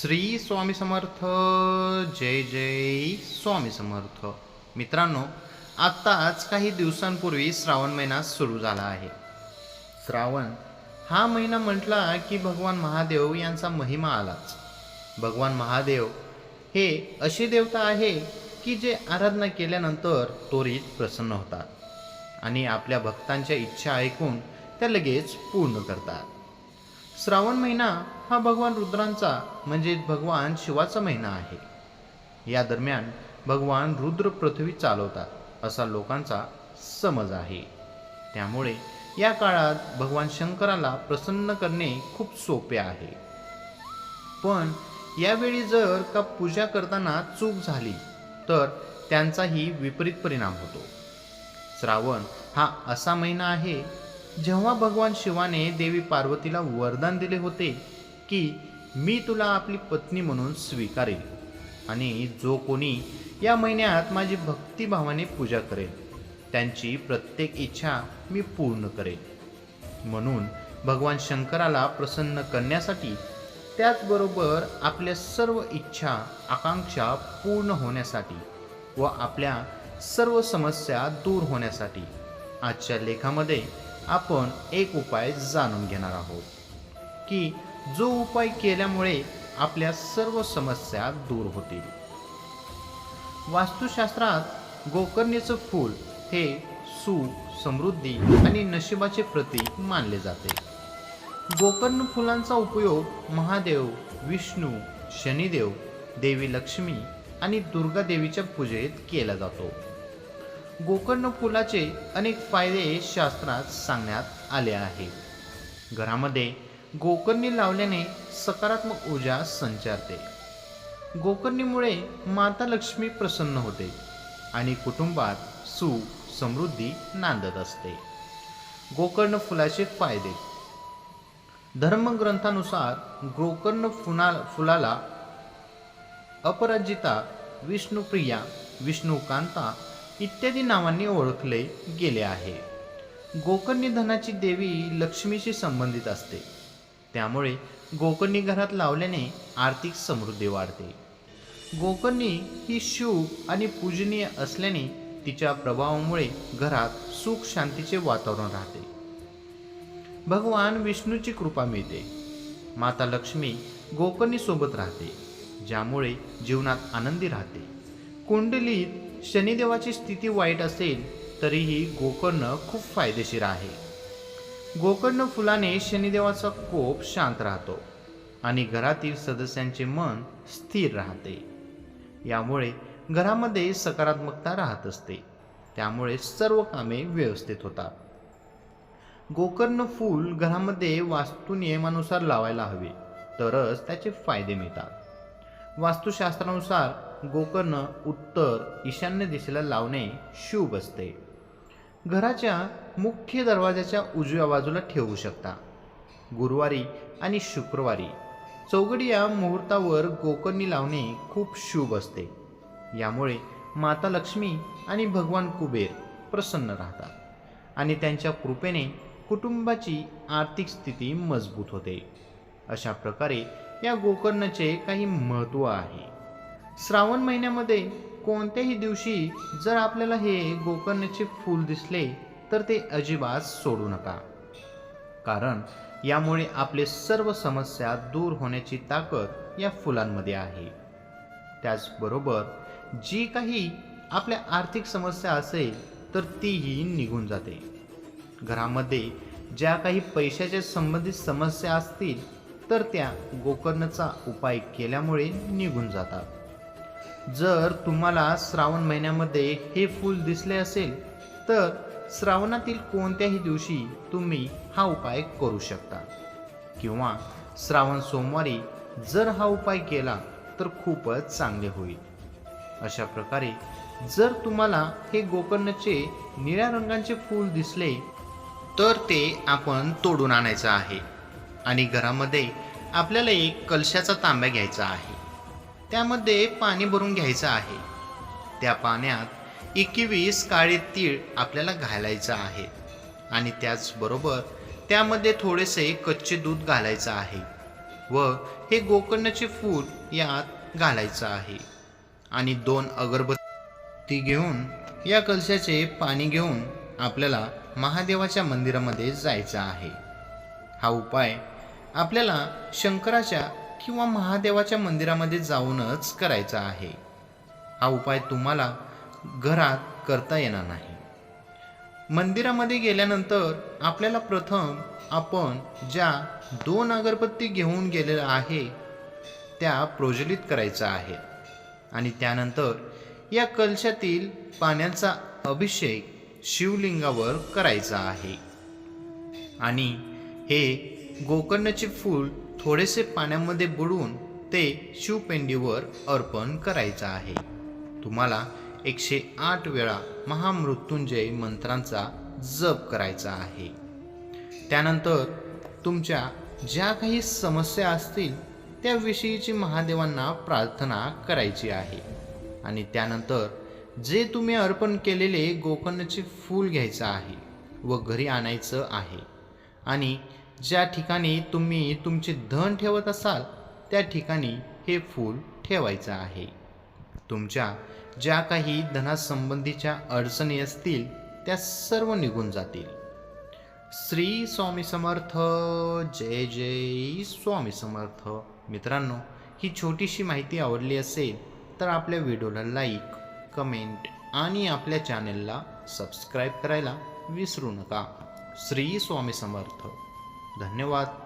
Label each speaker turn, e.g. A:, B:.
A: श्री स्वामी समर्थ जय जय स्वामी समर्थ. मित्रांनो आत्ताच काही दिवसांपूर्वी श्रावण महिना सुरू झाला आहे. श्रावण हा महिना म्हटला की भगवान महादेव यांचा महिमा आलाच. भगवान महादेव हे अशी देवता आहे की जे आराधना केल्यानंतर त्वरित प्रसन्न होतात आणि आपल्या भक्तांच्या इच्छा ऐकून त्या लगेच पूर्ण करतात. श्रावण महिना हा भगवान रुद्रांचा म्हणजे भगवान शिवाचा महिना आहे. या दरम्यान भगवान रुद्र पृथ्वी चालवतात असा लोकांचा समज आहे. त्यामुळे या काळात भगवान शंकराला प्रसन्न करणे खूप सोपे आहे. पण यावेळी जर का पूजा करताना चूक झाली तर त्यांचाही विपरीत परिणाम होतो. श्रावण हा असा महिना आहे जेव्हा भगवान शिवाने देवी पार्वतीला वरदान दिले होते की मी तुला आपली पत्नी म्हणून स्वीकारेल आणि जो कोणी या महिन्यात माझी भक्तिभावाने पूजा करेल त्यांची प्रत्येक इच्छा मी पूर्ण करेल. म्हणून भगवान शंकराला प्रसन्न करण्यासाठी त्याचबरोबर आपल्या सर्व इच्छा आकांक्षा पूर्ण होण्यासाठी व आपल्या सर्व समस्या दूर होण्यासाठी आजच्या लेखामध्ये आपण एक उपाय जाणून घेणार आहोत की जो उपाय केल्यामुळे आपल्या सर्व समस्या दूर होतील. वास्तुशास्त्रात गोकर्णीचं फूल हे सुख समृद्धी आणि नशिबाचे प्रतीक मानले जाते. गोकर्ण फुलांचा उपयोग महादेव विष्णू शनिदेव देवी लक्ष्मी आणि दुर्गा देवीच्या पूजेत केला जातो. गोकर्ण फुलाचे अनेक फायदे शास्त्रात सांगण्यात आले आहेत घरामध्ये गोकर्णी लावल्याने सकारात्मक ऊर्जा संचारते. गोकर्णीमुळे माता लक्ष्मी प्रसन्न होते आणि कुटुंबात सुख समृद्धी नांदत असते. गोकर्ण फुलाचे फायदे. धर्मग्रंथानुसार गोकर्ण फुना फुलाला अपराजिता विष्णुप्रिया विष्णुकांता इत्यादी नावांनी ओळखले गेले आहे. गोकर्णी धनाची देवी लक्ष्मीशी संबंधित असते. त्यामुळे गोकर्णी घरात लावल्याने आर्थिक समृद्धी वाढते. गोकर्णी ही शुभ आणि पूजनीय असल्याने तिच्या प्रभावामुळे घरात सुख शांतीचे वातावरण राहते. भगवान विष्णूची कृपा मिळते. माता लक्ष्मी गोकर्णी सोबत राहते ज्यामुळे जीवनात आनंदी राहते. कुंडलीत शनिदेवाची स्थिती वाईट असेल तरीही गोकर्ण खूप फायदेशीर आहे. गोकर्ण फुलाने शनिदेवाचा कोप शांत राहतो आणि घरातील सदस्यांचे मन स्थिर राहते. यामुळे घरामध्ये सकारात्मकता राहत असते. त्यामुळे सर्व कामे व्यवस्थित होतात. गोकर्ण फूल घरामध्ये वास्तू नियमानुसार लावायला हवे तरच त्याचे फायदे मिळतात. वास्तुशास्त्रानुसार गोकर्ण उत्तर ईशान्य दिशेला लावणे शुभ असते. घराच्या मुख्य दरवाजाच्या उजव्या बाजूला ठेवू शकता. गुरुवारी आणि शुक्रवारी चौघडी या मुहूर्तावर गोकर्णी लावणे खूप शुभ असते. यामुळे माता लक्ष्मी आणि भगवान कुबेर प्रसन्न राहतात आणि त्यांच्या कृपेने कुटुंबाची आर्थिक स्थिती मजबूत होते. अशा प्रकारे या गोकर्णाचे काही महत्त्व आहे. श्रावण महिन्यामध्ये कोणत्याही दिवशी जर आपल्याला हे गोकर्णाचे फूल दिसले तर ते अजिबात सोडू नका. कारण यामुळे आपले सर्व समस्या दूर होण्याची ताकद या फुलांमध्ये आहे. त्याचबरोबर जी काही आपल्या आर्थिक समस्या असेल तर तीही निघून जाते. घरामध्ये ज्या काही पैशाच्या संबंधित समस्या असतील तर त्या गोकर्णचा उपाय केल्यामुळे निघून जातात. जर तुम्हाला श्रावण महिन्यामध्ये हे फूल दिसले असेल तर श्रावणातील कोणत्याही दिवशी तुम्ही हा उपाय करू शकता. किंवा श्रावण सोमवारी जर हा उपाय केला तर खूपच चांगले होईल. अशा प्रकारे जर तुम्हाला हे गोकर्णचे निळ्या रंगाचे फूल दिसले तर ते आपण तोडून आणायचं आहे. आणि घरामध्ये आपल्याला एक कलशाचा तांब्या घ्यायचा आहे. त्यामध्ये पाणी भरून घ्यायचं आहे. त्या पाण्यात एकवीस काळे तीळ आपल्याला घालायचं आहे. आणि त्याचबरोबर त्यामध्ये थोडेसे कच्चे दूध घालायचं आहे व हे गोकर्णाचे फूल यात घालायचं आहे. आणि दोन अगरबत्ती घेऊन या कलशाचे पाणी घेऊन आपल्याला महादेवाच्या मंदिरामध्ये जायचं आहे. हा उपाय आपल्याला शंकराच्या किंवा महादेवाच्या मंदिरामध्ये जाऊनच करायचा आहे. हा उपाय तुम्हाला घरात करता येणार नाही. मंदिरामध्ये गेल्यानंतर आपल्याला प्रथम आपण ज्या दोन अगरबत्ती घेऊन गेलेल्या आहे त्या प्रज्वलित करायच्या आहेत आणि त्यानंतर या कलशातील पाण्याचा अभिषेक शिवलिंगावर करायचा आहे. आणि हे गोकर्णाचे फूल थोडेसे पाण्यामध्ये बुडवून ते शिवपेंडीवर अर्पण करायचं आहे. तुम्हाला एकशे आठ वेळा महामृत्युंजय मंत्रांचा जप करायचा आहे. त्यानंतर तुमच्या ज्या काही समस्या असतील त्याविषयीची महादेवांना प्रार्थना करायची आहे. आणि त्यानंतर जे तुम्ही अर्पण केलेले गोकर्णाचे फूल घ्यायचं आहे व घरी आणायचं आहे. आणि ज्या ठिकाणी तुम्ही तुमचे धन ठेवत असाल त्या ठिकाणी हे फूल ठेवायचं आहे. तुमच्या ज्या काही धनासंबंधीच्या अडचणी असतील त्या सर्व निघून जातील. श्री स्वामी समर्थ जय जय स्वामी समर्थ. मित्रांनो ही छोटीशी माहिती आवडली असेल तर आपल्या व्हिडिओला लाईक कमेंट आणि आपल्या चॅनेलला सबस्क्राईब करायला विसरू नका. श्री स्वामी समर्थ. धन्यवाद.